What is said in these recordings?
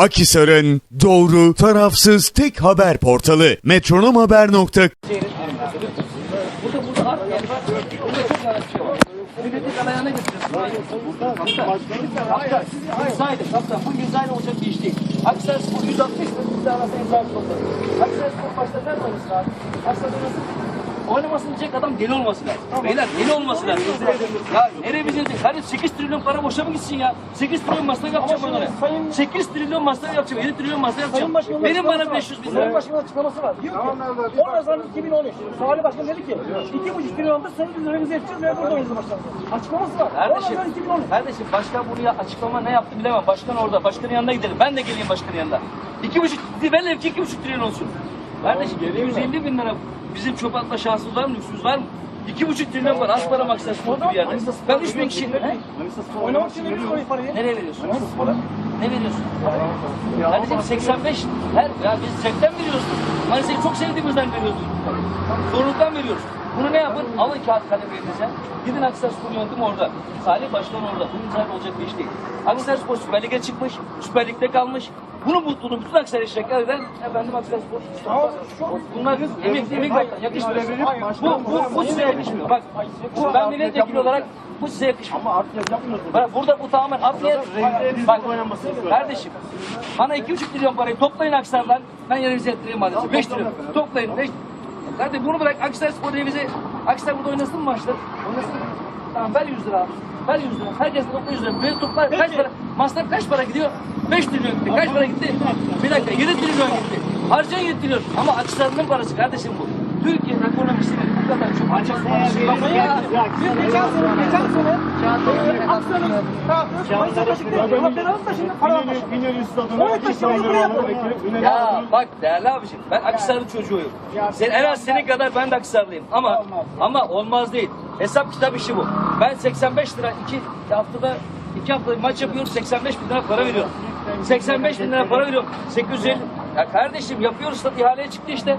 Akisar'ın doğru, tarafsız tek haber portalı metronomhaber.com. Aksaray Spor 160 bin imza arasında imza topladı. Aksaray Spor başta sen tanısın abi. Aksaray oynasın. Oynamasın diyecek adam deli olması lazım. Beyler deli olması lazım. Ya nereye bilecek? Hadi 8 trilyon para boşa mı gitsin ya? 8 trilyon masraf yapacağım onlara. 8 trilyon masraf yapacağım. 7 trilyon masraf yapacağım. Benim bana 500 bin Sayın lira. Başkan'ın açıklaması var. Diyor ki 10 Haziran 2013. Salih Başkan dedi ki 2,5 trilyonda biz revize edeceğiz ve burada oynayacağız başkanım. Açıklaması var. 10 Kardeşim, Haziran 2013. kardeşim başkan bunu ya açıklama ne yaptı bilemem. Başkan orada. Başkanın yanına gidelim. Ben de geleyim başkanın yanına. İki buçuk, velev ki iki buçuk trilyon olsun. Kardeşim 150 bin lira bizim çöp atma şansımız var mı? Lüksümüz var mı? İki buçuk trilyon var. Az para maksat bir yerde. Ben üç bin kişi... Oynamak için veriyoruz o parayı. Nereye veriyorsun? Ne veriyorsun? Kardeşim 85 her ya biz zevkten veriyoruz. Manisa'yı çok sevdiğimizden veriyoruz. Zorluktan veriyoruz. Bunu ne yapın? Alın kağıt kalem elinize. Gidin Aksaray Spor yönetimi orada. Salih Başkan orada. Bu imzayla olacak bir iş değil. Aksaray Spor Süper Lig'e çıkmış. Süper Lig'de kalmış. Bunu mutluluğu bütün Aksaray şirketler eden efendim Aksaray Spor. Bunlar emek, emek yakışmıyor. Bu, bu, bu size yakışmıyor. Bak bu, ben milletvekili olarak bu size yakışmıyor. Ama artık yapmıyorsunuz. Bak burada bu tamamen atlet. Bak kardeşim bana iki buçuk milyon parayı toplayın Aksar'dan. Ben revize ettireyim maalesef. Beş trilyon. Toplayın. Beş. Kardeşim bunu bırak Aksaray Spor revize. Aksaray burada oynasın mı maçlar? Oynasın? Tamam ver 100 lira abi. Ver 100 lira. Herkes topla 100 lira. Böyle toplar kaç para? Masraf kaç para gidiyor? 5 trilyon gitti. Kaç para gitti? Bir dakika 7 trilyon gitti. Harcayan 7 trilyon. Ama Aksaray'ın parası kardeşim bu. Türkiye ekonomisinin bu kadar çok açık parası yok ya. Biz geçen sene, geçen sene e, Aksaray'ın Mayıs'a taşık değil. Ama Berat taşında para var. Onu taşıyor, onu buraya yapıyor. Ya bak değerli abiciğim ben Akhisarlı çocuğuyum. Sen, en az senin kadar ben de Akhisarlıyım. Ama ama olmaz değil. Hesap kitap işi bu. Ben 85 lira iki haftada iki haftada maç yapıyorum 85 bin lira para veriyorum. 85 bin lira para veriyorum. 850. Ya kardeşim yapıyoruz da ihaleye çıktı işte.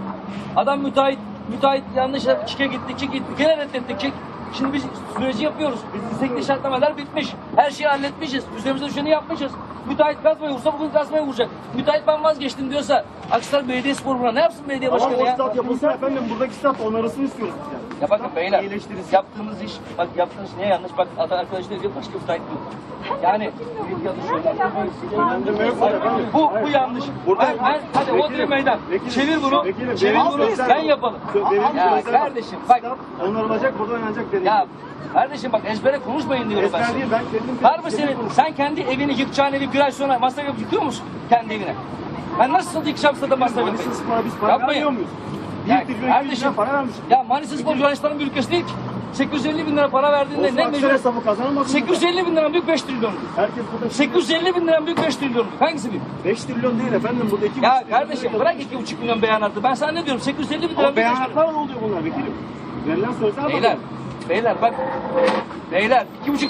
Adam müteahhit müteahhit yanlış çike gitti, çik gitti. Gene reddettik çik. Şimdi biz süreci yapıyoruz. Teknik şartlamalar bitmiş. Her şeyi halletmişiz. Üzerimize düşeni yapmışız. Müteahhit kazmaya vursa bugün kazmaya vuracak. Müteahhit ben vazgeçtim diyorsa Aksar Belediyespor buna ne yapsın belediye başkanı Ama o ya? stat yapılsın efendim buradaki stat onarısını istiyoruz biz yani. Ya bakın beyler İyileştirisi. yaptığınız iş bak yaptığınız ne yanlış bak adam arkadaşlar diyor başka müteahhit yok. Yani var efendim. bu bu yanlış. Burada- ben, ben hadi o Vekilim, diyor meydan. vekilim, Çevir bunu. vekilim, çevir benim bunu. Ben yapalım. Ya kardeşim bak onarılacak burada oynanacak dedim. ya kardeşim bak ezbere konuşmayın diyorum ben Ezber değil ben kendim Var mı senin? Sen kendi evini yıkacağın evi bir ay sonra masraf yapıp yıkıyor musun? Kendi evine. Ben nasıl yıkacağım sana masraf yapayım? Manisa Spor'a biz para vermiyor muyuz? Ya 1 trilyon 200 kardeşim, para vermişiz. Ya Manisa Spor Yunanistan'ın bir ülkesi değil ki. 850 bin lira para verdiğinde Olsa ne mecbur? hesabı kazanamaz mı? 850 bin lira büyük 5 trilyon. Herkes burada 850 bin lira büyük 5 trilyon. Hangisi büyük? 5 trilyon değil efendim burada 2 Ya kardeşim bırak 2,5 milyon beyanatı. Ben sana ne diyorum? 850 bin lira Ama büyük 5 trilyon. beyanatlar ne oluyor bunlar vekilim? Verilen sözler Beyler, beyler bak. Beyler 2,5